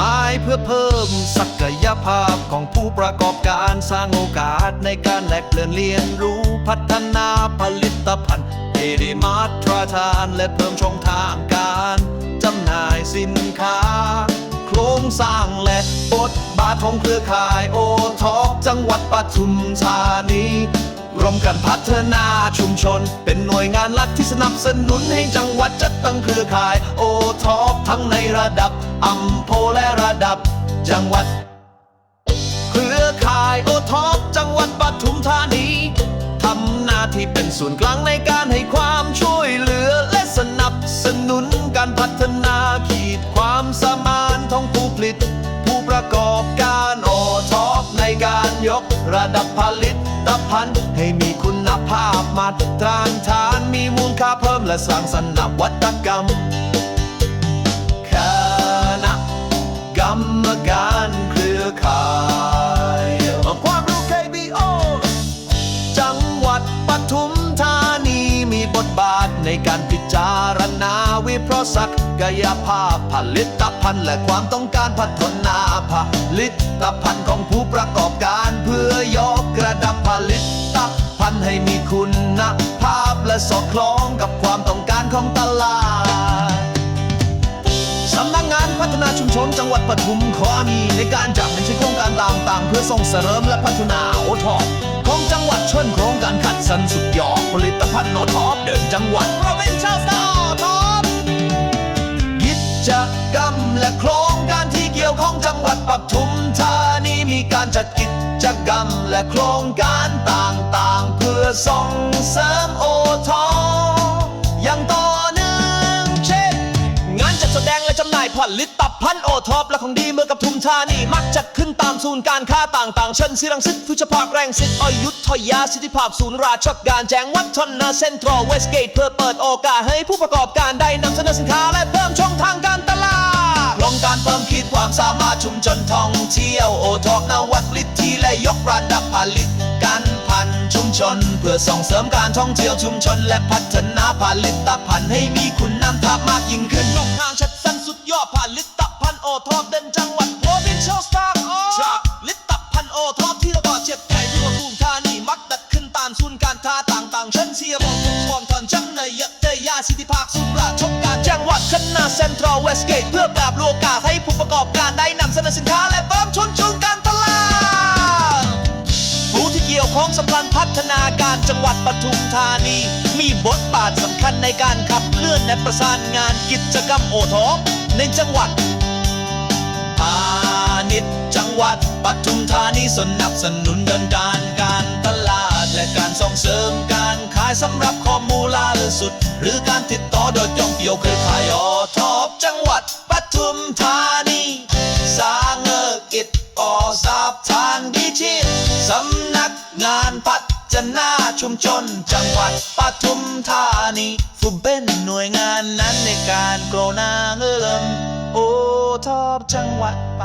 มาเพื่อเพิ่มศักยภาพของผู้ประกอบการสร้างโอกาสในการแลกเปลี่ยนเรียนรู้พัฒนาผลิตภัณฑ์ให้ได้มาตรฐานและเพิ่มช่องทางการจำหน่ายสินค้า โครงสร้างและบทบาทของเครือข่ายโอท็อปจังหวัดปทุมธานีร่วมกันพัฒนาชุมชน เป็นหน่วยงานหลักที่สนับสนุนให้จังหวัดจัดตั้งเครือข่ายโอท็อป ทั้งในระดับอำเภอและระดับจังหวัด เครือข่ายโอท็อปจังหวัดปทุมธานีทำหน้าที่เป็นศูนย์กลางในการให้ความช่วยเหลือและสนับสนุนการพัฒนาขีดความสมานของผู้ผลิต ผู้ประกอบการโอท็อปในการยกระดับผลิตภัณฑ์ให้มีคุณภาพมาตรฐานฐานมีมูลค่าเพิ่มและสร้างสรรค์นวัตกรรม รรมการเครือข่ายความรู้ KBO จังหวัดปทุมธานีมีบทบาทในการพิจารณาวิเคราะห์ศักยภาพผลิตภัณฑ์และความต้องการพัฒนาผลิตภัณฑ์ของผู้ประกอบการเพื่อยกกระดับผลิตภัณฑ์ให้มีคุณภาพและสอดคล้องกับความต้องการของตลาด ฒนาชุมชนจังหวัดปทุมขอมีในการจัดให้ใช้โครงการต่างๆ เพื่อส่งเสริมและพัฒนาโอทอปของจังหวัดเชิญโครงการขัดสรรสุดยอดผลิตภัณฑ์โอทอปเดินจังหวัด Provincial Star โอทอปกิจกรรมและโครงการที่เกี่ยวข้องจังหวัดปทุมธานีมีการจัดกิจกรรมและโครงการต่างๆ เพื่อส่งเสริมโอทอป ละจำหน่ายผลิตภัณฑ์โอท็อปและของดีเมืองกับทุมธานี มักจัดขึ้นตามศูนย์การค้าต่างๆ เช่นซีรังสิตฟิวเจอร์พาร์คแรงสิตอยุทธยาสิทธิภาพศูนย์ราชการแจ้งวัฒนะเซ็นทรัลเวสเกตเพื่อเปิดโอกาสให้ผู้ประกอบการได้นำเสนอสินค้าและเพิ่มช่องทางการตลาดโครงการเพิ่มขีดความสามารถชุมชนท่องเที่ยวโอท็อปนวัดลิทธิและยกระดับผลิตการพันชุมชน เพื่อส่งเสริมการท่องเที่ยวชุมชน และพัฒนาผลิตภัณฑ์ให้มีคุณภาพมากยิ่งขึ้นนอกทาง ยอดผลิตภัณฑ์โอท็อปเด่นจังหวัด Provincial Star จากผลิตภัณฑ์โอท็อปที่ระบาดเจ็บใจทั่วทุกธานีมักดัดขึ้นตามศูนย์การค้าต่างๆเช่นเซียบอกทุกฟอร์มทอนจังในยะเตยาสิทธิภาคศูนย์ราชการจังหวัดคณะเซ็นทรัลเวสเกตเพื่อแบบโลกาสให้ผู้ประกอบการได้นำเสนอสินค้าและเพิ่มชนชุนการตลาดผู้ที่เกี่ยวข้องสำคัญพัฒนาการจังหวัดปทุมธานีมี บทบาทสำคัญในการขับเคลื่อนและประสานงานกิจกรรมโอทอปในจังหวัดพาณิชย์จังหวัดปทุมธานีสนับสนุนเดินการการตลาด และการส่งเสริมการขายสำหรับข้อมูลล่าสุด หรือการติดต่อโดยตรงเกี่ยวเครือข่ายออทอปจังหวัดปทุมธานีสร้างเงกิจก่อสาบทางดิจิตสำนักงานพัฒ นาชุมชน จังหวัดปทุมธานีฟุเป็นหน่วยงานนั้นในการโกรนาเงิมโอทอบจังหวัดป